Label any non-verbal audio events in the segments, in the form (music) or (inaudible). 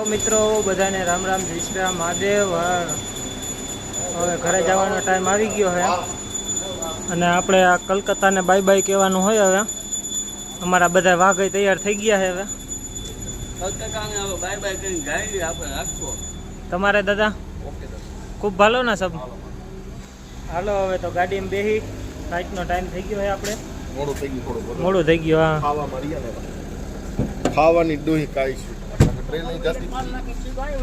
તો મિત્રો બધાને રામ રામ જય શ્રી રામ મહાદેવ. હવે ઘરે જવાનો ટાઈમ આવી ગયો હવે અને આપણે આ કલકત્તાને બાય બાય કહેવાનું હોય હવે. અમારા બધા વાઘઈ તૈયાર થઈ ગયા છે હવે. બાય બાય કરીને આપણે રાખવો. તમારે દાદા? ખૂબ ભાલો ને સબ? હાલો હવે તો ગાડીમાં બેહી. નાઇટનો ટાઈમ થઈ ગયો હોય આપણે. મોડું થઈ ગયું મોડું થઈ ગયું હા. ખાવા મળી ને. ખાવાની ડોહી ટ્રેન નહીં જતી.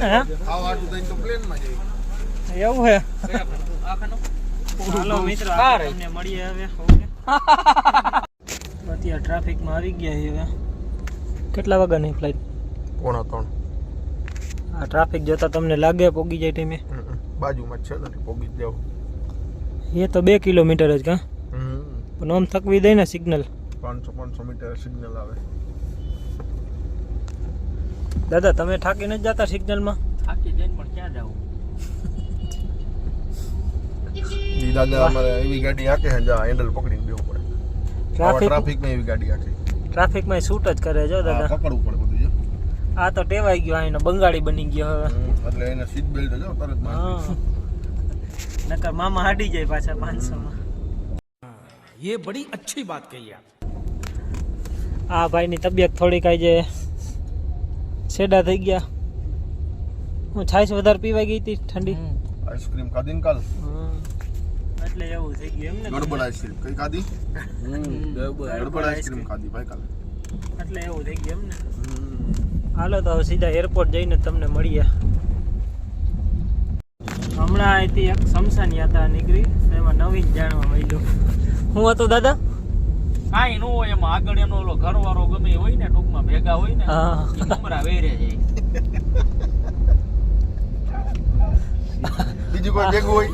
હે? ખાવા થઈને તો પ્લેનમાં જઈએ. એવું છે હાલો મિત્રો તમને મળીએ હવે ઓકે? (laughs) અત્યારે ટ્રાફિકમાં આવી ગયા હવે. કેટલા વાગ્યાની ફ્લાઇટ પોણા ત્રણ. આ ટ્રાફિક જોતા તમને લાગે પોગી જાય ટાઈમે બાજુમાં છે ને પોગી જાવ એ તો બે કિલોમીટર જ કા? પણ આમ થકવી દે ને સિગ્નલ પાંચસો પાંચસો મીટર સિગ્નલ આવે. દાદા તમે થાકી નથી જતા સિગ્નલમાં થાકી જઈને પણ ક્યાં જવું ઈ દાદા અમારે એવી ગાડી આકે છે જા હેન્ડલ પકડીને બેવું પડે ટ્રાફિક ટ્રાફિકમાં એવી ગાડી આખી ટ્રાફિકમાં શૂટ જ કરે જો હા, દાદા પકડવું પડે બધું જો આ તો ટેવાઈ ગયો આનો બંગાળી બની ગયો હવે હમ, એટલે એને સીટ બેલ્ટ જો તરત હા નકર મામા હાડી જાય પાછા પાંચસો માં ये बड़ी अच्छी बात कही आप આ ભાઈની તબિયત થોડીક આઈ જે છેડા થઈ ગયા. હું છાશ વધારે પીવાઈ ગઈ હતી ઠંડી. આઈસ્ક્રીમ ખાધી ને કાલ? એટલે એવું થઈ ગયું એમ ને ગડબડ આઈસ્ક્રીમ. કઈ ખાધી? ગડબડ આઈસ્ક્રીમ. ખાધી ભાઈ કાલ. એટલે એવું થઈ ગયું એમ ને હાલો તો હવે સીધા એરપોર્ટ જઈને તમને મળીએ. હમણાં અહીંથી એક શમશાન યાત્રા નીકળી એમાં નવીન જાણવા મળ્યું. હું હતું દાદા? કાંઈ ન હોય એમાં આગળ એનો ઓલો ઘરવાળો ગમે હોય ને ટૂંકમાં ભેગા હોય ને હા. ઈ વેરે જાય બીજું કોઈ ભેગું હોય?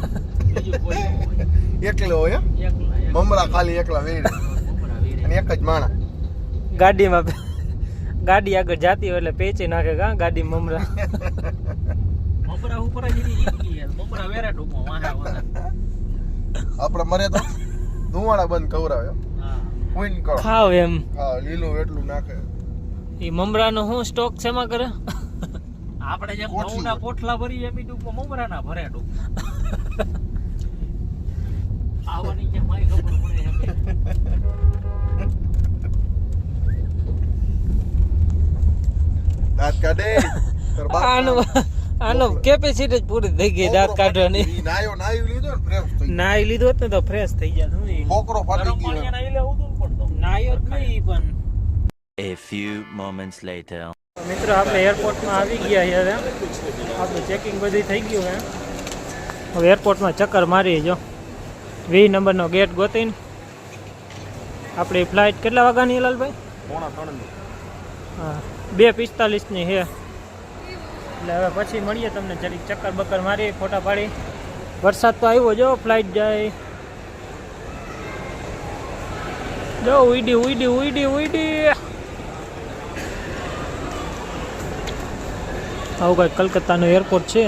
બીજું કોઈ એકલો હોય મમરા ખાલી એકલા વેરે. અને એક જ માણા. ગાડીમાં ગાડી આગળ જાતી હોય એટલે પેચી નાખે કા ગાડી મમરા. મમરા ઉપર જ મમરા વેરા ટૂંકમાં વાહે વાહે. આપણે મરે તો ધુવાડા બંધ કવરાવ્યો ખાવ એમ. હા લીલું એટલું નાખે. એ મમરાનો શું સ્ટોક શેમાં કરે? આપણે જેમ ઘઉંના પોટલા ભરીએ એમ ટૂંકમાં મમરાના ભરે ટૂંકમાં આવવાની કે મારી ખબર પડે એમ. દાંત કાઢે. આનો આનો કેપેસિટી જ પૂરી થઈ ગઈ દાંત કાઢવાની. નાયો નાયો લીધો ને ફ્રેશ થઈ. નાઈ લીધો ને તો ફ્રેશ થઈ જાય શું એ? ફાટી ગયો. નાયો જ નહીં પણ. A few moments later. મિત્રો આપણે એરપોર્ટમાં આવી ગયા છે હવે. આપણું ચેકિંગ બધું થઈ ગયું હે હવે એરપોર્ટમાં ચક્કર મારી જો. વી નંબરનો ગેટ ગોતીને. આપણી ફ્લાઇટ કેટલા વાગ્યાની લાલભાઈ? પોણા ત્રણની. હા બે પિસ્તાલીસની છે. એટલે હવે પછી મળીએ તમને જરીક ચક્કર બક્કર મારી ફોટા પાડી વરસાદ તો આવ્યો જો ફ્લાઇટ જાય. જો, ઉઈડી ઉઈડી ઉઈડી ઉઈડી. આવું કંઈક કલકત્તાનું એરપોર્ટ છે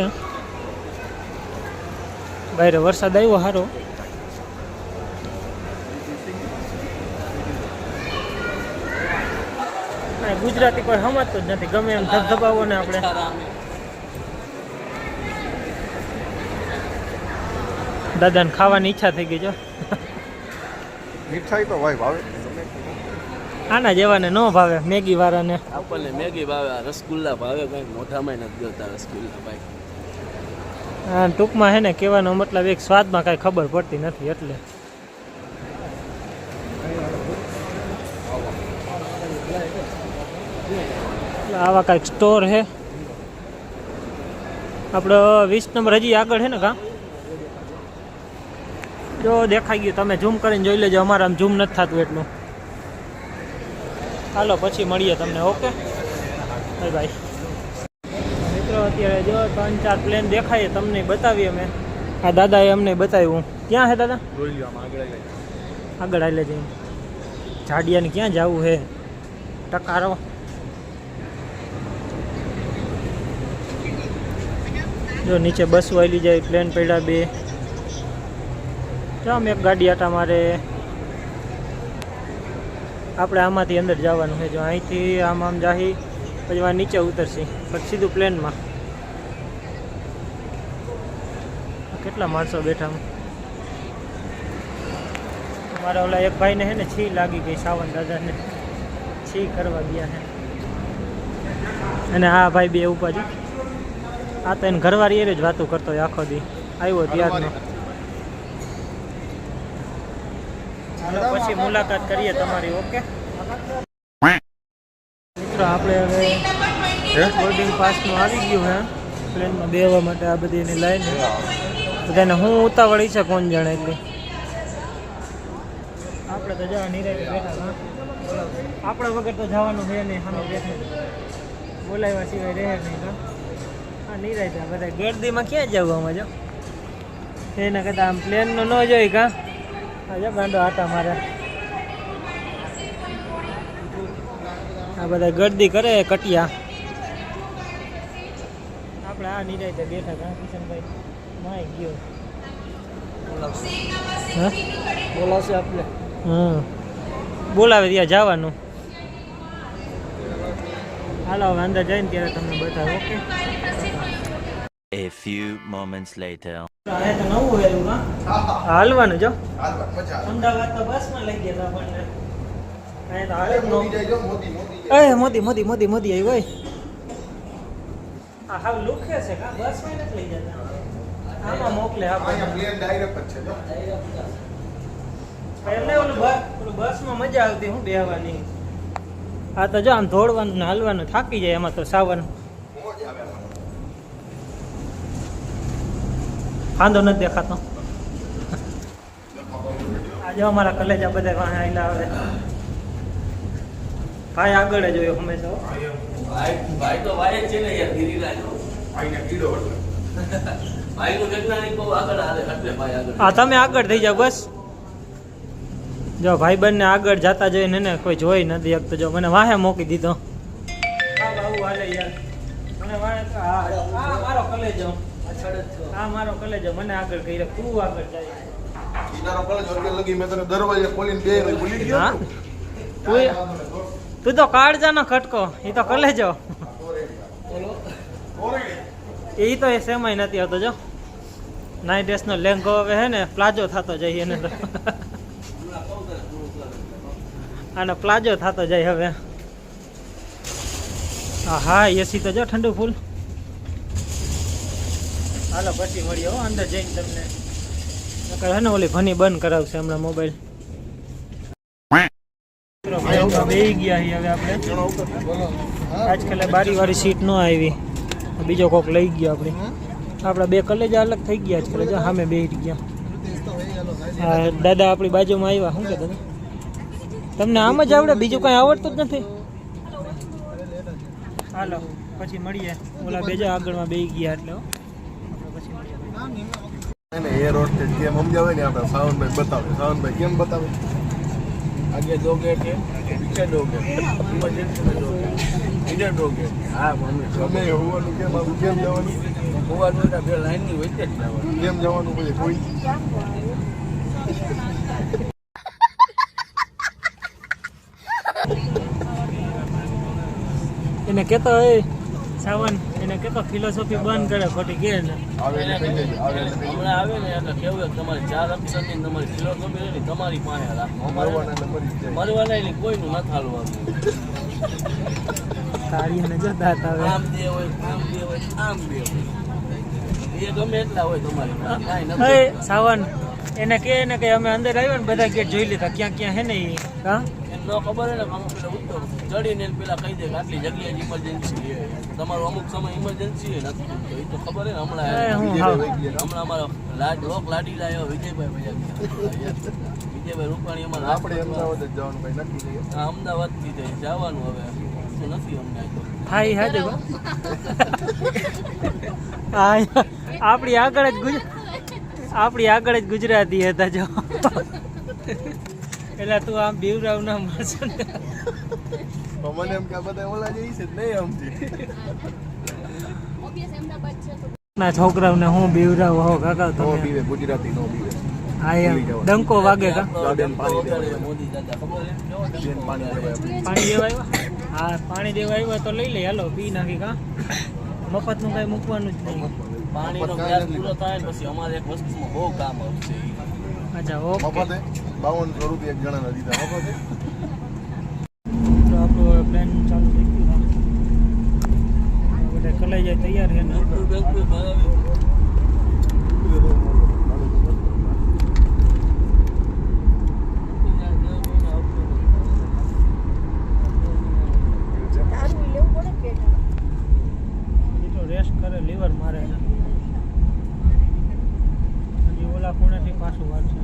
બહાર વરસાદ આવ્યો સારો ગુજરાતી કોઈ સમજતું જ નથી, ગમે એમ ધબધબાવો ને આપણે. દાદાને ખાવાની ઈચ્છા થઈ ગઈ, જો. મીઠાઈ તો ભાઈ ભાવે. આના જેવાને ન ભાવે મેગી વાળાને. આપણને મેગી ભાવે આ રસગુલ્લા ભાવે કઈ મોઢામાં નથી ગળતા રસગુલ્લા ભાઈ. આ ટૂંકમાં હે ને કહેવાનો મતલબ એક સ્વાદમાં કાંઈ ખબર પડતી નથી એટલે. એટલે આવા કાંઈક સ્ટોર છે આપણો વીસ નંબર હજી આગળ છે ને કા? જો દેખાઈ ગયું તમે ઝૂમ કરીને જોઈ લેજો અમારે આમ ઝૂમ નથી થતું એટલું. હાલો પછી મળીએ તમને ઓકે? Bye bye. મિત્રો અત્યારે જો ત્રણ ચાર પ્લેન દેખાય તમને બતાવીએ અમે. આ દાદાએ અમને બતાવ્યું. ક્યાં છે દાદા? જોઈ આગળ આલે જઈને ઝાડિયાને ક્યાં જવું છે ટકારો. જો નીચે બસ વાલી જાય પ્લેન પડ્યા બે. જો આમ એક ગાડી આટા મારે આપણે આમાંથી અંદર જવાનું છે. જો અહીંથી આમ આમ જાહી પછી નીચે ઉતરશી પછી સીધું પ્લેનમાં. કેટલા માણસો બેઠા મારા ઓલા એક ભાઈને છે ને છી લાગી ગઈ સાવન દાદાને. છી કરવા ગયા છે. અને આ ભાઈ બે ઉપાજી આ તો એને ઘરવાળી એ જ વાતો કરતો હોય આખો દી. આવ્યો ત્યારનો. પછી મુલાકાત કરીએ તમારી ઓકે? મિત્રો આપણે હવે બોર્ડિંગ પાસનું આવી ગયું હે. પ્લેનમાં બેવા માટે આ બધી એની લાઈન બધાને હું ઉતાવળી છે કોણ જાણે એટલે? આપણે તો જવા નિરાય બેઠા હા આપણા વગર તો જવાનું છે નહીં સામે બેઠા. બોલાવ્યા સિવાય રહે નહીં હા નિરાય બધા ગેરદીમાં ક્યાં જવું જો? એના કરતાં આમ પ્લેનનું ન જોઈ કા? હા જો ગાંડો આટા મારે આ બધા ગરદી કરે કટિયા. આપણે આ નિરાય બેઠા કા કિશનભાઈ. માય ગયો હા? બોલાવશે આપણે હમ. બોલાવે ત્યાં જવાનું. હાલો અંદર જઈને ત્યારે તમને બતાવો okay? A few moments later. હા (laughs) હાલવાનું જો. અમદાવાદ તો લઈ ગયા આપણને. મોદી મોદી, મોદી મોદી આવી હોય આ હાવ લુખે છે કા? બસમાં નથી લઈ જતા આમાં મોકલે અહીંયા પ્લેન ડાયરેક્ટ જ છે પહેલે ઓલું બસ ઓલું બસમાં મજા આવતી હું બેહવાની. આ તો જો આમ દોડવાનું હાલવાનું થાકી જાય એમાં તો સાવન મોજ આવે આમાં. ફાંદો નથી દેખાતો. આજે અમારા કલેજા બધા વાહ આયલા આવે. ભાઈ આગળ જ હોય હંમેશા ભાઈ ભાઈ તો ભાઈ છે ને યાર ગિરિરાજ આઈને કીડો ભાઈ નું વૈજ્ઞાનિક બહુ આગળ હાલે એટલે ભાઈ આગળ. હા તમે આગળ થઈ જાઓ બસ. જો ભાઈ બંને આગળ જતા જોઈને ને કોઈ જોઈ નથી એક તો જો મને વાહે મૂકી દીધો. હા બાબુ હાલે યાર. મને વાહે હા મારો કલેજો. આ મારો કલેજો મને આગળ કરી રાખ. તું આગળ જાય. ઈ તારો કોલેજ વર્ગે લગી મેં તને દરવાજે ખોલીને બે ભૂલી ગયો તું? તું તો કાળજાનો ખટકો એ તો કલેજો એ તો એ સેમાય નથી આવતો જો. નાઈ ડ્રેસનો લેંગો હવે હે ને પ્લાઝો થતો જાય એને તો. આનો પ્લાઝો થતો જાય હવે. હા એસી તો જો ઠંડુ ફૂલ હાલો, પછી મળીએ હો, અંદર જઈને તમને. નકર હે ને, ઓલી ભની બંધ કરાવશે હમણાં મોબાઈલ બે ગયા છીએ હવે સીટ ન આવી. બીજો કોક લઈ ગયો આપણે. આપણા બે કલેજા અલગ થઈ ગયા આજકાલ, જો સામે બે ગયા. દાદા આપણી બાજુમાં આવ્યા. શું કે તમે તમને આમ જ આવડે? બીજું કાંઈ આવડતું જ નથી? હાલો, પછી મળીએ. ઓલા બેજા આગળમાં બે ગયા એટલે એને એ રોડ સમજાવે ને આપણે સાવનભાઈ બતાવે. સાવનભાઈ કેમ બતાવે? આગે દો ગેટ છે પીછે દો ગેટ ઇમરજન્સી હા મમ્મી. તમે હોવાનું કેમ આવું કેમ જવાનું? હોવાનું એટલે બે લાઈનની વચ્ચે જ જવાનું. જવાનું પછી કોઈ એને કહેતો હોય સાવન એને કહેતો ફિલોસોફી બંધ કરે ખોટી કે હમણાં આવે ને એટલે કેવું તમારી ચાર અક્ષરની તમારી ફિલોસોફી છે તમારી પાસે રાખો. મરવાના એટલે મરી જ જાય. મરવાના એટલે કોઈનું ન થાલવાનું તાળીને જો દાંત આવે. આમ બે હોય આમ બે હોય આમ બે હોય. એ ગમે એટલા હોય તમારી નથી. સાવન એને કે ને કે અમે અંદર આવ્યા ને બધા ગેટ જોઈ લીધા ક્યાં ક્યાં હે ને એ? હા? એમ ન ખબર હે ને કે પેલા ઉત્તર ચડીને પેલા કહી દે કે આટલી જગ્યાએ ઇમરજન્સી છે. તમારું અમુક સમય ઇમરજન્સી નથી તો એ તો ખબર હે હમણાં હું. હમણાં અમારો લાડ લોક લાડી લાયો વિજયભાઈ ભૈયા વિજયભાઈ રૂપાણી અમારા આપણે અમદાવાદ જ જવાનું ભાઈ નક્કી નહીં અમદાવાદથી જઈ જવાનું હવે. શું નથી અમને આ હા હા આપણી આગળ જ ગુજ આપણી આગળ જ ગુજરાતી હતા જો. પેલા તું આમ બીવરાવ ના પણ મને એમ કે બધા ઓલા જે છે નહીં સમજી. ના છોકરાઓને હું બીવરાવ હો કાકા તો તમે. બીવે ગુજરાતી નો બીવે. હા એમ ડંકો વાગે કા? પાણી દેવા મોદી દાદા ખબર છે કેવો પાણી દેવાય પાણી લેવા આવ્યા? હા પાણી દેવા આવ્યા તો લઈ લે હાલો પી નાખી કા? મફતનું કાંઈ મૂકવાનું જ નહીં. પાણીનો ગેસ પૂરો થાય પછી અમારે એક વસ્તુમાં બહુ કામ આવશે. અચ્છા ઓકે. મફતે બાવનસો રૂપિયા એક જણાના દીધા. મફતે તો આપણો પ્લાન ચાલુ થઈ ગયું હા બધા કલાઈ જાય તૈયાર છે ને પેટ્રોલ બેટ્રોલ ભરાવી એ તો રેસ્ટ કરે લીવર મારે છે હજી ઓલા ખૂણેથી પાછું વાળશે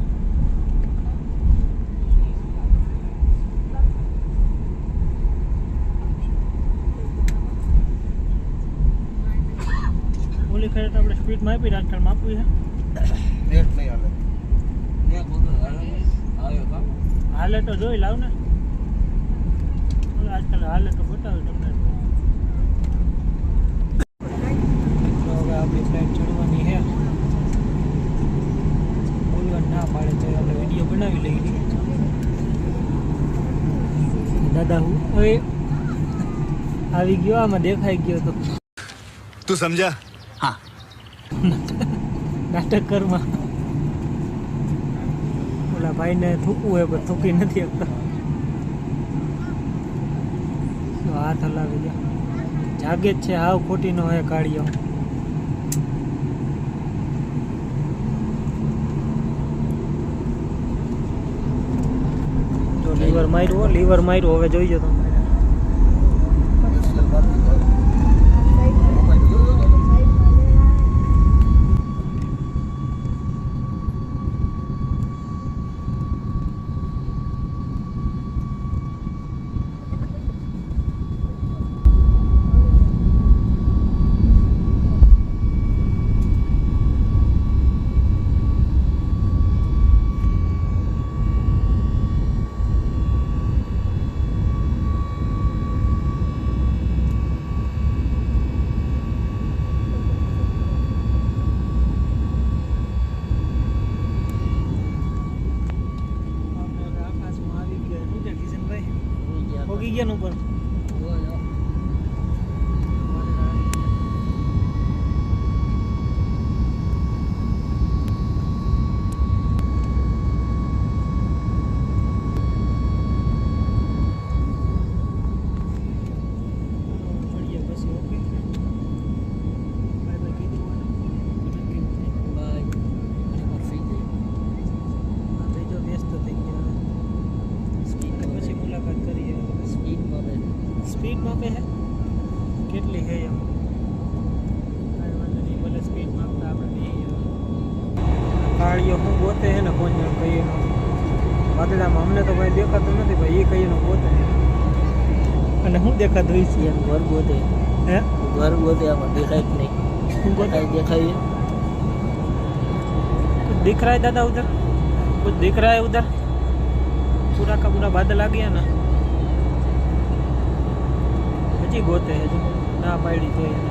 ઓલી ખરે તો આપી રાજકારણમાં આપવી છે? નેટ નહીં હાલે. હાલે તો. જોઈ લાવ ને. આજકાલ હાલે તો બતાવ્યું તમને. આપણી ફ્લાઇટ ચડવાની છે. બોલવા ના પાડે તો આપણે વીડિયો બનાવી લઈએ. દાદા હું? હવે આવી ગયો આમાં દેખાઈ ગયો તો. તું સમજા? હા. નાટક કરમાં ઓલા ભાઈને થૂકવું હોય, પણ થૂકી નથી શકતા. હાથ હલાવી ગયા જાગે જ છે, હાવ ખોટી નો હોય કાઢ્યો લીવર માર્યું લીવર માર્યું, હવે જોઈજો તમે સ્પેશિયલ બાકી મોબાઈલ જોયો તો તમે? આપણે હવે આકાશમાં આવી ગયા શું છે કિશનભાઈ પોગી ગયા ને ઉપર મળીએ પછી ઓકે બાય બાય કીધું હોય હા થઈ જાઓ વ્યસ્ત થઈ ગયા સ્પીડ પછી મુલાકાત કરીએ સ્પીડ માપે હે કેટલી હે એમ કાંઈ વાંધો નહીં ભલે સ્પીડ માપતા આપણે નહીં કાળીઓ હું ગોતે હે ને કોણ જાણ કહીએ નો વાદળામાં અમને તો ભાઈ દેખાતું નથી ભાઈ એ કહીએ નો ગોતે હે અને હું દેખાતું હોય છે એમ ઘર ગોતે હે ઘર ગોતે આમાં દેખાય જ નહીં હું ગોતે દેખાય कुछ दिख रहा है दादा उधर कुछ दिख रहा है उधर पूरा का पूरा बादल आ गया ना હજી ગોતે હજુ ના પાડી તો